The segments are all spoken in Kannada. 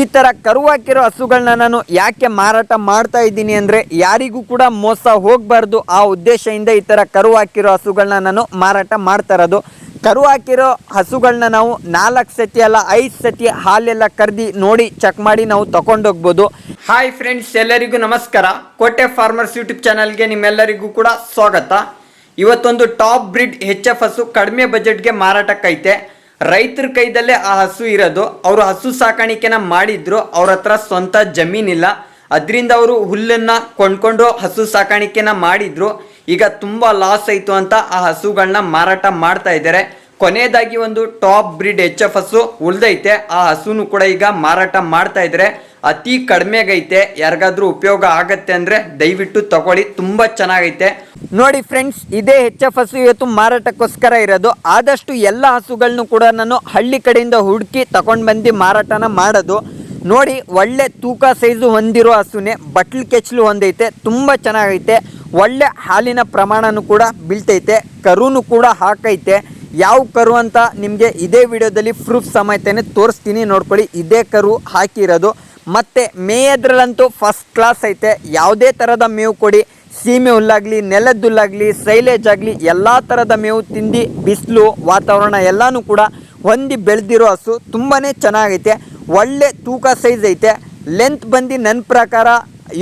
ಈ ಥರ ಕರು ಹಾಕಿರೋ ಹಸುಗಳನ್ನ ನಾನು ಯಾಕೆ ಮಾರಾಟ ಮಾಡ್ತಾ ಇದ್ದೀನಿ ಅಂದರೆ ಯಾರಿಗೂ ಕೂಡ ಮೋಸ ಹೋಗಬಾರ್ದು. ಆ ಉದ್ದೇಶದಿಂದ ಈ ಥರ ಕರು ಹಾಕಿರೋ ಹಸುಗಳನ್ನ ನಾನು ಮಾರಾಟ ಮಾಡ್ತಾ ಇರೋದು. ಕರು ಹಾಕಿರೋ ಹಸುಗಳನ್ನ ನಾವು ನಾಲ್ಕು ಸತಿ ಅಲ್ಲ, ಐದು ಸತಿ ಹಾಲೆಲ್ಲ ಕರೆದಿ ನೋಡಿ ಚೆಕ್ ಮಾಡಿ ನಾವು ತಗೊಂಡೋಗ್ಬೋದು ಹಾಯ್ ಫ್ರೆಂಡ್ಸ್ ಎಲ್ಲರಿಗೂ ನಮಸ್ಕಾರ. ಕೋಟೆ ಫಾರ್ಮರ್ಸ್ ಯೂಟ್ಯೂಬ್ ಚಾನಲ್ಗೆ ನಿಮ್ಮೆಲ್ಲರಿಗೂ ಕೂಡ ಸ್ವಾಗತ. ಇವತ್ತೊಂದು ಟಾಪ್ ಬ್ರಿಡ್ ಹೆಚ್ ಎಫ್ ಹಸು ಕಡಿಮೆ ಬಜೆಟ್ಗೆ ಮಾರಾಟಕ್ಕೈತೆ. ರೈತರ ಕೈದಲ್ಲೇ ಆ ಹಸು ಇರೋದು. ಅವರು ಹಸು ಸಾಕಾಣಿಕೆನ ಮಾಡಿದ್ರು. ಅವ್ರ ಹತ್ರ ಸ್ವಂತ ಜಮೀನಿಲ್ಲ. ಅದರಿಂದ ಅವರು ಹುಲ್ಲನ್ನ ಕೊಂಡ್ಕೊಂಡು ಹಸು ಸಾಕಾಣಿಕೆನ ಮಾಡಿದ್ರು. ಈಗ ತುಂಬ ಲಾಸ್ ಆಯಿತು ಅಂತ ಆ ಹಸುಗಳನ್ನ ಮಾರಾಟ ಮಾಡ್ತಾ ಇದ್ದಾರೆ. ಕೊನೆಯದಾಗಿ ಒಂದು ಟಾಪ್ ಬ್ರಿಡ್ ಎಚ್ ಎಫ್ ಹಸು ಉಳ್ದೈತೆ. ಆ ಹಸುನು ಕೂಡ ಈಗ ಮಾರಾಟ ಮಾಡ್ತಾ ಇದ್ದಾರೆ. ಅತಿ ಕಡಿಮೆಗೈತೆ, ಯಾರಿಗಾದ್ರೂ ಉಪಯೋಗ ಆಗತ್ತೆ ಅಂದ್ರೆ ದಯವಿಟ್ಟು ತಗೊಳ್ಳಿ, ತುಂಬಾ ಚೆನ್ನಾಗೈತೆ. ನೋಡಿ ಫ್ರೆಂಡ್ಸ್ ಇದೇ ಎಚ್ ಎಫ್ ಹಸು ಇವತ್ತು ಮಾರಾಟಕ್ಕೋಸ್ಕರ ಇರೋದು. ಆದಷ್ಟು ಎಲ್ಲ ಹಸುಗಳನ್ನು ಕೂಡ ನಾನು ಹಳ್ಳಿ ಕಡೆಯಿಂದ ಹುಡುಕಿ ತಗೊಂಡು ಬಂದು ಮಾರಾಟನ ಮಾಡೋದು. ನೋಡಿ, ಒಳ್ಳೆ ತೂಕ ಸೈಜು ಹೊಂದಿರೋ ಹಸುನೆ ಬಟ್ಲ್ ಕೆಚ್ಚಲು ಹೊಂದೈತೆ ತುಂಬ ಚೆನ್ನಾಗೈತೆ. ಒಳ್ಳೆ ಹಾಲಿನ ಪ್ರಮಾಣನೂ ಕೂಡ ಬೀಳ್ತೈತೆ, ಕರುನು ಕೂಡ ಹಾಕೈತೆ. ಯಾವ ಕರು ಅಂತ ನಿಮಗೆ ಇದೇ ವಿಡಿಯೋದಲ್ಲಿ ಪ್ರೂಫ್ ಸಮೇತನೇ ತೋರಿಸ್ತೀನಿ, ನೋಡ್ಕೊಳ್ಳಿ. ಇದೇ ಕರು ಹಾಕಿರೋದು. ಮತ್ತು ಮೇಯದ್ರಲ್ಲಂತೂ ಫಸ್ಟ್ ಕ್ಲಾಸ್ ಐತೆ. ಯಾವುದೇ ಥರದ ಮೇವು ಕೊಡಿ. ಸೀಮೆ ಹುಲ್ಲಾಗಲಿ, ನೆಲದ ಹುಲ್ಲಾಗಲಿ ಸೈಲೇಜ್ ಆಗಲಿ, ಎಲ್ಲ ಥರದ ಮೇವು ತಿಂದು ಬಿಸಿಲು, ವಾತಾವರಣ ಎಲ್ಲನೂ ಕೂಡ ಹೊಂದಿ ಬೆಳೆದಿರೋ ಹಸು ತುಂಬಾ ಚೆನ್ನಾಗೈತೆ. ಒಳ್ಳೆ ತೂಕ ಸೈಜ್ ಐತೆ. ಲೆಂತ್ ಬಂದು ನನ್ನ ಪ್ರಕಾರ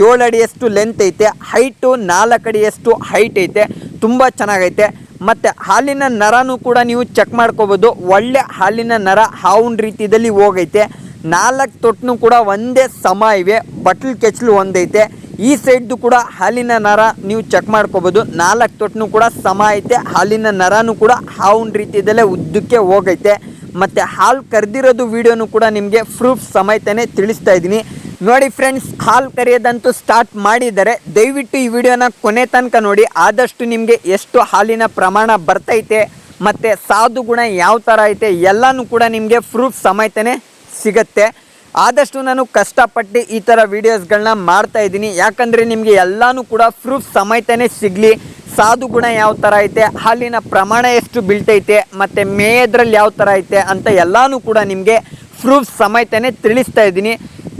ಏಳು ಅಡಿಯಷ್ಟು ಲೆಂತ್ ಐತೆ. ಹೈಟು ನಾಲ್ಕು ಅಡಿಯಷ್ಟು ಹೈಟ್ ಐತೆ. ತುಂಬ ಚೆನ್ನಾಗೈತೆ. ಮತ್ತು ಹಾಲಿನ ನರನೂ ಕೂಡ ನೀವು ಚೆಕ್ ಮಾಡ್ಕೋಬೋದು. ಒಳ್ಳೆ ಹಾಲಿನ ನರ ಹಾವಿನ ರೀತಿಯಲ್ಲಿ ಹೋಗೈತೆ. ನಾಲ್ಕು ತೊಟ್ಟನು ಕೂಡ ಒಂದೇ ಸಮ ಇವೆ. ಬಟ್ಲು ಕೆಚ್ಚಲು ಒಂದೈತೆ. ಈ ಸೈಡ್ದು ಕೂಡ ಹಾಲಿನ ನರ ನೀವು ಚೆಕ್ ಮಾಡ್ಕೋಬೋದು. ನಾಲ್ಕು ತೊಟ್ಟನು ಕೂಡ ಸಮ ಐತೆ. ಹಾಲಿನ ನರನೂ ಕೂಡ ಹಾವಿನ ರೀತಿಯಲ್ಲೇ ಉದ್ದಕ್ಕೆ ಹೋಗೈತೆ. ಮತ್ತು ಹಾಲು ಕರೆದಿರೋದು ವಿಡಿಯೋನು ಕೂಡ ನಿಮಗೆ ಪ್ರೂಫ್ ಸಮೇತನೇ ತಿಳಿಸ್ತಾ ಇದ್ದೀನಿ. ನೋಡಿ ಫ್ರೆಂಡ್ಸ್ ಹಾಲು ಕರೆಯೋದಂತೂ ಸ್ಟಾರ್ಟ್ ಮಾಡಿದ್ದಾರೆ. ದಯವಿಟ್ಟು ಈ ವಿಡಿಯೋನ ಕೊನೆ ತನಕ ನೋಡಿ. ಆದಷ್ಟು ನಿಮಗೆ ಎಷ್ಟು ಹಾಲಿನ ಪ್ರಮಾಣ ಬರ್ತೈತೆ, ಮತ್ತು ಸಾಧು ಗುಣ ಯಾವ ಥರ ಐತೆ, ಎಲ್ಲನೂ ಕೂಡ ನಿಮಗೆ ಪ್ರೂಫ್ ಸಮೇತನೇ ಸಿಗತ್ತೆ. ಆದಷ್ಟು ನಾನು ಕಷ್ಟಪಟ್ಟು ಈ ಥರ ವೀಡಿಯೋಸ್ಗಳನ್ನ ಮಾಡ್ತಾ ಇದ್ದೀನಿ. ಯಾಕಂದರೆ ನಿಮಗೆ ಎಲ್ಲನೂ ಕೂಡ ಪ್ರೂಫ್ ಸಮೇತನೇ ಸಿಗಲಿ. ಸಾಧು ಗುಣ ಯಾವ ಥರ ಐತೆ, ಹಾಲಿನ ಪ್ರಮಾಣ ಎಷ್ಟು ಬೀಳ್ತೈತೆ, ಮತ್ತು ಮೇಯದ್ರಲ್ಲಿ ಯಾವ ಥರ ಐತೆ ಅಂತ ಎಲ್ಲನೂ ಕೂಡ ನಿಮಗೆ ಪ್ರೂಫ್ ಸಮೇತನೇ ತಿಳಿಸ್ತಾ ಇದ್ದೀನಿ.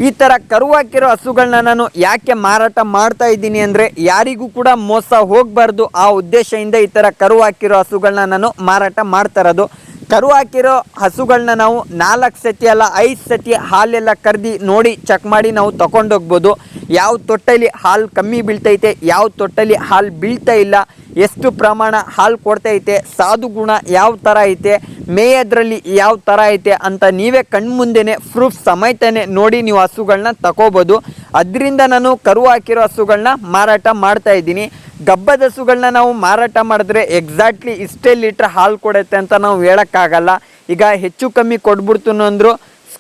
ಈ ಥರ ಕರುವಾಕಿರೋ ಹಸುಗಳನ್ನ ನಾನು ಯಾಕೆ ಮಾರಾಟ ಮಾಡ್ತಾ ಇದ್ದೀನಿ ಅಂದರೆ ಯಾರಿಗೂ ಕೂಡ ಮೋಸ ಹೋಗಬಾರ್ದು. ಆ ಉದ್ದೇಶದಿಂದ ಈ ಥರ ಕರುವಾಕಿರೋ ಹಸುಗಳನ್ನ ನಾನು ಮಾರಾಟ ಮಾಡ್ತಾ ಇರೋದು. ಕರು ಹಾಕಿರೋ ಹಸುಗಳನ್ನ ನಾವು ನಾಲ್ಕು ಸತಿ ಅಲ್ಲ ಐದು ಸತಿ ಹಾಲೆಲ್ಲ ಕರೆದಿ ನೋಡಿ ಚೆಕ್ ಮಾಡಿ ನಾವು ತೊಗೊಂಡೋಗ್ಬೋದು ಯಾವ ತೊಟ್ಟಲ್ಲಿ ಹಾಲು ಕಮ್ಮಿ ಬೀಳ್ತೈತೆ, ಯಾವ ತೊಟ್ಟಲ್ಲಿ ಹಾಲು ಬೀಳ್ತಾ ಇಲ್ಲ, ಎಷ್ಟು ಪ್ರಮಾಣ ಹಾಲು ಕೊಡ್ತೈತೆ ಸಾಧು ಗುಣ ಯಾವ ಥರ ಐತೆ ಮೇಯದ್ರಲ್ಲಿ ಯಾವ ಥರ ಐತೆ ಅಂತ ನೀವೇ ಕಣ್ಮುಂದೆನೆ ಪ್ರೂಫ್ ಸಮೇತನೇ ನೋಡಿ ನೀವು ಹಸುಗಳನ್ನ ತಗೋಬೋದು ಅದರಿಂದ ನಾನು ಕರು ಹಾಕಿರೋ ಹಸುಗಳನ್ನ ಮಾರಾಟ ಮಾಡ್ತಾ ಇದ್ದೀನಿ. ಗಬ್ಬದ ಹಸುಗಳನ್ನ ನಾವು ಮಾರಾಟ ಮಾಡಿದ್ರೆ ಎಕ್ಸಾಕ್ಟ್ಲಿ ಇಷ್ಟೇ ಲೀಟ್ರ್ ಹಾಲು ಕೊಡುತ್ತೆ ಅಂತ ನಾವು ಹೇಳೋಕ್ಕಾಗಲ್ಲ. ಈಗ ಹೆಚ್ಚು ಕಮ್ಮಿ ಕೊಟ್ಬಿಡ್ತು ಅಂದರು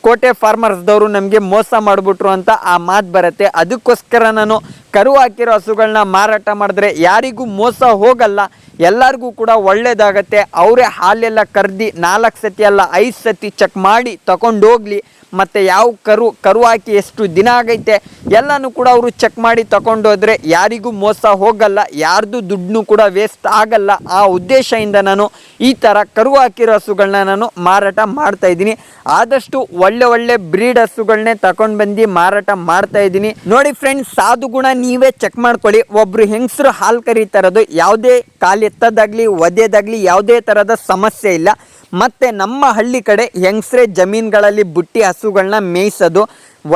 ಕೋಟೆ ಫಾರ್ಮರ್ಸ್ದವರು ನಮಗೆ ಮೋಸ ಮಾಡಿಬಿಟ್ರು ಅಂತ ಆ ಮಾತು ಬರುತ್ತೆ. ಅದಕ್ಕೋಸ್ಕರ ನಾನು ಕರು ಹಾಕಿರೋ ಹಸುಗಳನ್ನ ಮಾರಾಟ ಮಾಡಿದ್ರೆ ಯಾರಿಗೂ ಮೋಸ ಹೋಗಲ್ಲ. ಎಲ್ಲರಿಗೂ ಕೂಡ ಒಳ್ಳೆಯದಾಗತ್ತೆ ಅವರೇ ಹಾಲೆಲ್ಲ ಕರ್ದು ನಾಲ್ಕು ಸತಿ ಅಲ್ಲ ಐದು ಸತಿ ಚೆಕ್ ಮಾಡಿ ತಗೊಂಡೋಗ್ಲಿ ಮತ್ತು ಯಾವ ಕರು ಕರು ಹಾಕಿ ಎಷ್ಟು ದಿನ ಆಗೈತೆ, ಎಲ್ಲನೂ ಕೂಡ ಅವರು ಚೆಕ್ ಮಾಡಿ ತಗೊಂಡೋದ್ರೆ ಯಾರಿಗೂ ಮೋಸ ಹೋಗಲ್ಲ, ಯಾರ್ದು ದುಡ್ಡು ಕೂಡ ವೇಸ್ಟ್ ಆಗಲ್ಲ. ಆ ಉದ್ದೇಶದಿಂದ ನಾನು ಈ ಥರ ಕರು ಹಾಕಿರೋ ಹಸುಗಳನ್ನ ನಾನು ಮಾರಾಟ ಮಾಡ್ತಾ ಇದ್ದೀನಿ. ಆದಷ್ಟು ಒಳ್ಳೆ ಒಳ್ಳೆ ಬ್ರೀಡ್ ಹಸುಗಳನ್ನೇ ತಗೊಂಡು ಬಂದು ಮಾರಾಟ ಮಾಡ್ತಾ ಇದ್ದೀನಿ. ನೋಡಿ ಫ್ರೆಂಡ್ಸ್ ಸಾಧು ಗುಣ ನೀವೇ ಚೆಕ್ ಮಾಡ್ಕೊಳ್ಳಿ. ಒಬ್ರು ಹೆಂಗಸರು ಹಾಲು ಕರೀತಾ ಇರೋದು ಯಾವುದೇ ಕಾಲು ಎತ್ತದಾಗ್ಲಿ ಒದೆದಾಗ್ಲಿ ಯಾವುದೇ ಥರದ ಸಮಸ್ಯೆ ಇಲ್ಲ. ಮತ್ತು ನಮ್ಮ ಹಳ್ಳಿ ಕಡೆ ಹೆಂಗಸ್ರೆ ಜಮೀನುಗಳಲ್ಲಿ ಬುಟ್ಟಿ ಹಸುಗಳನ್ನ ಮೇಯಿಸೋದು,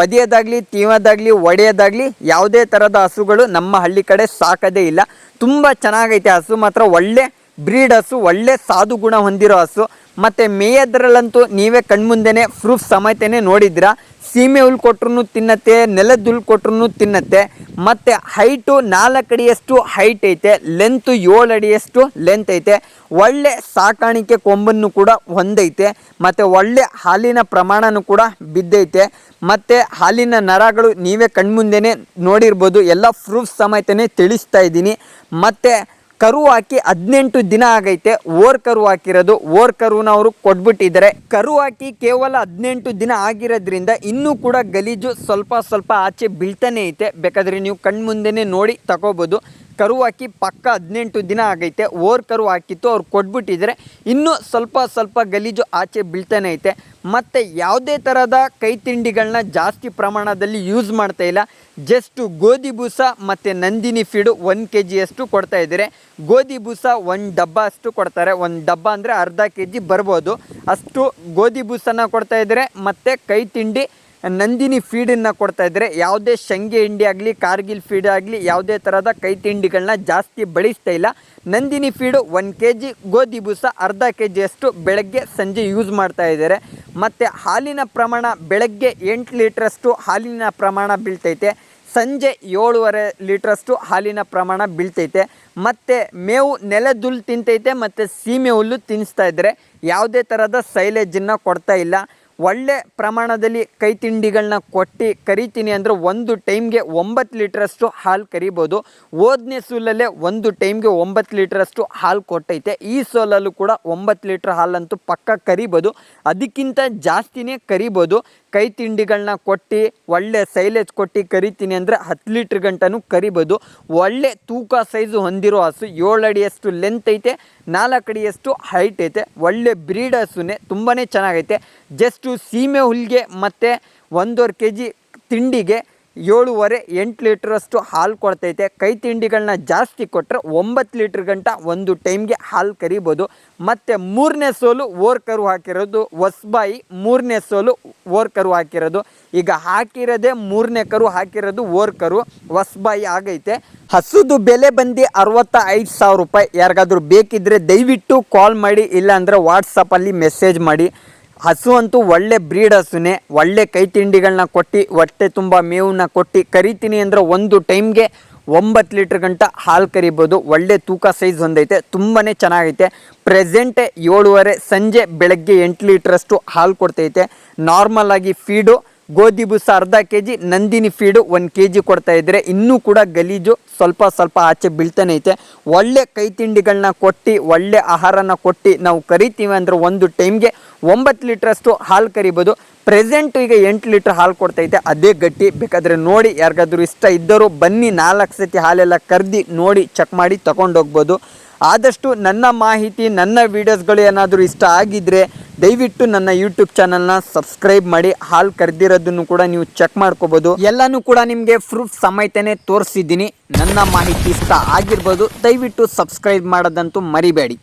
ಒದೆಯೋದಾಗಲಿ ತೀವದಾಗಲಿ ಒಡೆಯೋದಾಗಲಿ ಯಾವುದೇ ಥರದ ಹಸುಗಳು ನಮ್ಮ ಹಳ್ಳಿ ಕಡೆ ಸಾಕೋದೇ ಇಲ್ಲ. ತುಂಬ ಚೆನ್ನಾಗೈತೆ ಹಸು, ಮಾತ್ರ ಒಳ್ಳೆ ಬ್ರೀಡ್ ಹಸು, ಒಳ್ಳೆ ಸಾಧು ಗುಣ ಹೊಂದಿರೋ ಹಸು. ಮತ್ತು ಮೇಯೋದ್ರಲ್ಲಂತೂ ನೀವೇ ಕಣ್ಮುಂದೆನೆ ಪ್ರೂಫ್ ಸಮೇತನೇ ನೋಡಿದ್ದೀರಾ? ಸೀಮೆ ಹುಲ್ ಕೊಟ್ರು ತಿನ್ನತ್ತೆ, ನೆಲದ ಹುಲ್ ಕೊಟ್ರು ತಿನ್ನತ್ತೆ. ಮತ್ತು ಹೈಟು ನಾಲ್ಕು ಅಡಿಯಷ್ಟು ಹೈಟ್ ಐತೆ ಲೆಂತು ಏಳು ಅಡಿಯಷ್ಟು ಲೆಂತ್ ಐತೆ. ಒಳ್ಳೆ ಸಾಕಾಣಿಕೆ ಕೊಂಬನ್ನು ಕೂಡ ಹೊಂದೈತೆ. ಮತ್ತು ಒಳ್ಳೆ ಹಾಲಿನ ಪ್ರಮಾಣನೂ ಕೂಡ ಬಿದ್ದೈತೆ. ಮತ್ತು ಹಾಲಿನ ನರಗಳು ನೀವೇ ಕಣ್ಮುಂದೆನೇ ನೋಡಿರ್ಬೋದು. ಎಲ್ಲ ಪ್ರೂಫ್ ಸಮೇತನೇ ತಿಳಿಸ್ತಾ ಇದ್ದೀನಿ. ಮತ್ತು ಕರು ಹಾಕಿ ಹದಿನೆಂಟು ದಿನ ಆಗೈತೆ, ಓರ್ ಕರು ಹಾಕಿರೋದು, ಓರ್ ಕರುನ ಅವರು ಕೊಟ್ಬಿಟ್ಟಿದ್ದಾರೆ. ಕರು ಹಾಕಿ ಕೇವಲ ಹದಿನೆಂಟು ದಿನ ಆಗಿರೋದ್ರಿಂದ ಇನ್ನೂ ಕೂಡ ಗಲೀಜು ಸ್ವಲ್ಪ ಸ್ವಲ್ಪ ಆಚೆ ಬೀಳ್ತಾನೆ ಐತೆ. ಬೇಕಾದ್ರೆ ನೀವು ಕಣ್ಮುಂದೆನೇ ನೋಡಿ ತಗೋಬೋದು. ಕರು ಹಾಕಿ ಪಕ್ಕ ಹದಿನೆಂಟು ದಿನ ಆಗೈತೆ. ಓರ್ ಕರು ಹಾಕಿತ್ತು ಅವ್ರು ಕೊಟ್ಬಿಟ್ಟಿದ್ರೆ. ಇನ್ನೂ ಸ್ವಲ್ಪ ಸ್ವಲ್ಪ ಗಲೀಜು ಆಚೆ ಬೀಳ್ತಾನೆ ಐತೆ. ಮತ್ತು ಯಾವುದೇ ಥರದ ಕೈ ತಿಂಡಿಗಳನ್ನ ಜಾಸ್ತಿ ಪ್ರಮಾಣದಲ್ಲಿ ಯೂಸ್ ಮಾಡ್ತಾ ಇಲ್ಲ. ಜಸ್ಟು ಗೋಧಿ ಬೂಸ ಮತ್ತು ನಂದಿನಿ ಫೀಡು ಒಂದು ಕೆ ಜಿಯಷ್ಟು ಕೊಡ್ತಾ ಇದ್ದಾರೆ. ಗೋಧಿ ಬೂಸ ಒಂದು ಡಬ್ಬ ಅಷ್ಟು ಕೊಡ್ತಾರೆ. ಒಂದು ಡಬ್ಬ ಅಂದರೆ ಅರ್ಧ ಕೆ ಜಿ ಬರ್ಬೋದು. ಅಷ್ಟು ಗೋಧಿ ಬೂಸನ ಕೊಡ್ತಾ ಇದ್ದಾರೆ. ಮತ್ತು ಕೈ ತಿಂಡಿ ನಂದಿನಿ ಫೀಡನ್ನು ಕೊಡ್ತಾ ಇದ್ದಾರೆ ಯಾವುದೇ ಶಂಗೆ ಹಿಂಡಿ ಆಗಲಿ, ಕಾರ್ಗಿಲ್ ಫೀಡ್ ಆಗಲಿ, ಯಾವುದೇ ಥರದ ಕೈ ತಿಂಡಿಗಳನ್ನ ಜಾಸ್ತಿ ಬಳಸ್ತಾ ಇಲ್ಲ. Nandini feed one K G ಗೋಧಿ ಬೂಸ ಅರ್ಧ ಕೆ ಜಿಯಷ್ಟು ಬೆಳಗ್ಗೆ, ಸಂಜೆ ಯೂಸ್ ಮಾಡ್ತಾ ಇದ್ದಾರೆ ಮತ್ತು ಹಾಲಿನ ಪ್ರಮಾಣ ಬೆಳಗ್ಗೆ ಎಂಟು ಲೀಟ್ರಷ್ಟು ಹಾಲಿನ ಪ್ರಮಾಣ ಬೀಳ್ತೈತೆ. ಸಂಜೆ ಏಳುವರೆ ಲೀಟ್ರಷ್ಟು ಹಾಲಿನ ಪ್ರಮಾಣ ಬೀಳ್ತೈತೆ. ಮತ್ತು ಮೇವು ನೆಲದುಲ್ ತಿಂತೈತೆ, ಮತ್ತು ಸೀಮೆ ಹುಲ್ಲು ತಿನ್ನಿಸ್ತಾ ಇದ್ದಾರೆ ಯಾವುದೇ ಥರದ ಸೈಲೇಜನ್ನು ಕೊಡ್ತಾ ಇಲ್ಲ. ಒಳ್ಳೆ ಪ್ರಮಾಣದಲ್ಲಿ ಕೈ ತಿಂಡಿಗಳನ್ನ ಕೊಟ್ಟು ಕರಿತೀನಿ ಅಂದರೆ ಒಂದು ಟೈಮ್ಗೆ ಒಂಬತ್ತು ಲೀಟ್ರಷ್ಟು ಹಾಲು ಕರಿಬೋದು. ಓದನೇ ಸೂಲಲ್ಲೇ ಒಂದು ಟೈಮ್ಗೆ ಒಂಬತ್ತು ಲೀಟ್ರಷ್ಟು ಹಾಲು ಕೊಟ್ಟೈತೆ. ಈ ಸೋಲಲ್ಲೂ ಕೂಡ ಒಂಬತ್ತು ಲೀಟ್ರ್ ಹಾಲಂತೂ ಪಕ್ಕ ಕರಿಬೋದು. ಅದಕ್ಕಿಂತ ಜಾಸ್ತಿನೇ ಕರಿಬೋದು. ಕೈ ತಿಂಡಿಗಳನ್ನ ಕೊಟ್ಟು, ಒಳ್ಳೆ ಸೈಲೇಜ್ ಕೊಟ್ಟು ಕರಿತೀನಿ ಅಂದರೆ ಹತ್ತು ಲೀಟ್ರ್ ಗಂಟನೂ ಕರಿಬೋದು. ಒಳ್ಳೆ ತೂಕ ಸೈಜು ಹೊಂದಿರೋ ಹಸು ಏಳು ಅಡಿಯಷ್ಟು ಲೆಂತ್ ಐತೆ. ನಾಲ್ಕು ಅಡಿಯಷ್ಟು ಹೈಟ್ ಐತೆ. ಒಳ್ಳೆ ಬ್ರೀಡ್ ಹಸುನೇ ತುಂಬಾ ಚೆನ್ನಾಗೈತೆ. ಜಸ್ಟು ಸೀಮೆ ಹುಲ್ಗೆ ಮತ್ತು ಒಂದೂವರೆ ಕೆ ಜಿ ತಿಂಡಿಗೆ ಏಳುವರೆ ಎಂಟು ಲೀಟ್ರಷ್ಟು ಹಾಲು ಕೊಡ್ತೈತೆ. ಕೈ ತಿಂಡಿಗಳನ್ನ ಜಾಸ್ತಿ ಕೊಟ್ಟರೆ ಒಂಬತ್ತು ಲೀಟ್ರ್ ಗಂಟ ಒಂದು ಟೈಮ್ಗೆ ಹಾಲು ಕರಿಬೋದು. ಮತ್ತು ಮೂರನೇ ಸೋಲು ಓರ್ ಕರು ಹಾಕಿರೋದು ಹೊಸ್ಬಾಯಿ, ಮೂರನೇ ಸೋಲು ಓರ್ ಕರು ಹಾಕಿರೋದು. ಈಗ ಹಾಕಿರೋದೇ ಮೂರನೇ ಕರು, ಹಾಕಿರೋದು ಓರ್ ಕರು ಆಗೈತೆ. ಹಸುದು ಬೆಲೆ ಬಂದು ಅರವತ್ತ ಐದು ಸಾವಿರ ರೂಪಾಯಿ. ಯಾರಿಗಾದ್ರೂ ಬೇಕಿದ್ದರೆ ದಯವಿಟ್ಟು ಕಾಲ್ ಮಾಡಿ, ಇಲ್ಲಾಂದರೆ ವಾಟ್ಸಪ್ಪಲ್ಲಿ ಮೆಸೇಜ್ ಮಾಡಿ. ಹಸು ಅಂತೂ ಒಳ್ಳೆ ಬ್ರೀಡ್ ಹಸುನೇ. ಒಳ್ಳೆ ಕೈ ತಿಂಡಿಗಳನ್ನ ಕೊಟ್ಟು, ಹೊಟ್ಟೆ ತುಂಬ ಮೇವನ್ನ ಕೊಟ್ಟು ಕರಿತೀನಿ ಅಂದರೆ ಒಂದು ಟೈಮ್ಗೆ ಒಂಬತ್ತು ಲೀಟ್ರ್ ಗಂಟ ಹಾಲು ಕರಿಬೋದು. ಒಳ್ಳೆ ತೂಕ ಸೈಜ್ ಹೊಂದೈತೆ. ತುಂಬಾ ಚೆನ್ನಾಗೈತೆ. ಪ್ರೆಸೆಂಟ್ ಏಳುವರೆ, ಸಂಜೆ ಬೆಳಗ್ಗೆ ಎಂಟು ಲೀಟ್ರಷ್ಟು ಹಾಲು ಕೊಡ್ತೈತೆ. ನಾರ್ಮಲ್ ಆಗಿ ಫೀಡು ಗೋಧಿ ಬೂಸ ಅರ್ಧ ಕೆ ಜಿ ನಂದಿನಿ ಫೀಡು ಒಂದು ಕೆ ಜಿ ಕೊಡ್ತಾ ಇದ್ದರೆ ಇನ್ನೂ ಕೂಡ ಗಲೀಜು ಸ್ವಲ್ಪ ಸ್ವಲ್ಪ ಆಚೆ ಬೀಳ್ತಾನೆ ಐತೆ. ಒಳ್ಳೆ ಕೈ ತಿಂಡಿಗಳನ್ನ ಕೊಟ್ಟು, ಒಳ್ಳೆ ಆಹಾರನ ಕೊಟ್ಟು ನಾವು ಕರಿತೀವಿ ಅಂದರೆ ಒಂದು ಟೈಮ್ಗೆ ಒಂಬತ್ತು ಲೀಟ್ರಷ್ಟು ಹಾಲು ಕರಿಬೋದು. ಪ್ರೆಸೆಂಟ್ ಈಗ ಎಂಟು ಲೀಟ್ರ್ ಹಾಲು ಕೊಡ್ತೈತೆ, ಅದೇ ಗಟ್ಟಿ. ಬೇಕಾದರೆ ನೋಡಿ, ಯಾರಿಗಾದ್ರೂ ಇಷ್ಟ ಇದ್ದರೂ ಬನ್ನಿ, ನಾಲ್ಕು ಸತಿ ಹಾಲೆಲ್ಲ ಕರ್ದು ನೋಡಿ ಚೆಕ್ ಮಾಡಿ ತಗೊಂಡೋಗ್ಬೋದು. ಆದಷ್ಟು ನನ್ನ ಮಾಹಿತಿ, ನನ್ನ ವೀಡಿಯೋಸ್ಗಳು ಏನಾದರೂ ಇಷ್ಟ ಆಗಿದ್ದರೆ ದಯವಿಟ್ಟು ನನ್ನ ಯೂಟ್ಯೂಬ್ ಚಾನಲ್ನ ಸಬ್ಸ್ಕ್ರೈಬ್ ಮಾಡಿ. ಹಾಲು ಕರೆದಿರೋದನ್ನು ಕೂಡ ನೀವು ಚೆಕ್ ಮಾಡ್ಕೋಬೋದು. ಎಲ್ಲನೂ ಕೂಡ ನಿಮಗೆ ಪ್ರೂಫ್ ಸಮೇತನೇ ತೋರಿಸಿದ್ದೀನಿ. ನನ್ನ ಮಾಹಿತಿ ಇಷ್ಟ ಆಗಿರ್ಬೋದು, ದಯವಿಟ್ಟು ಸಬ್ಸ್ಕ್ರೈಬ್ ಮಾಡೋದಂತೂ ಮರಿಬೇಡಿ.